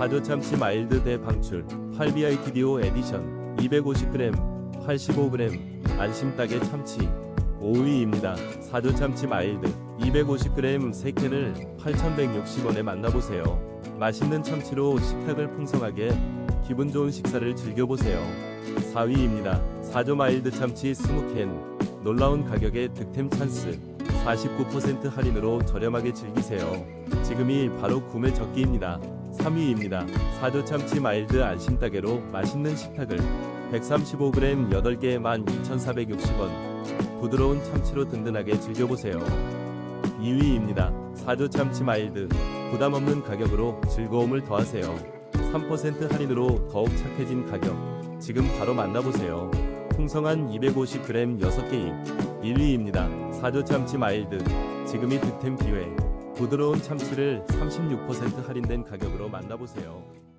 사조 참치 마일드 대 방출 8BITDO 에디션 250g 85g 안심닭의 참치 5위입니다. 사조 참치 마일드 250g 3캔을 8,160원에 만나보세요. 맛있는 참치로 식탁을 풍성하게 기분 좋은 식사를 즐겨보세요. 4위입니다. 사조 마일드 참치 20캔 놀라운 가격에 득템 찬스 49% 할인으로 저렴하게 즐기세요. 지금이 바로 구매 적기입니다. 3위입니다. 사조 참치 마일드 안심 따개로 맛있는 식탁을 135g 8개 12,460원 부드러운 참치로 든든하게 즐겨보세요. 2위입니다. 사조 참치 마일드 부담 없는 가격으로 즐거움을 더하세요. 3% 할인으로 더욱 착해진 가격 지금 바로 만나보세요. 풍성한 250g 6개인 1위입니다. 사조 참치 마일드 지금이 득템 기회 부드러운 참치를 36% 할인된 가격으로 만나보세요.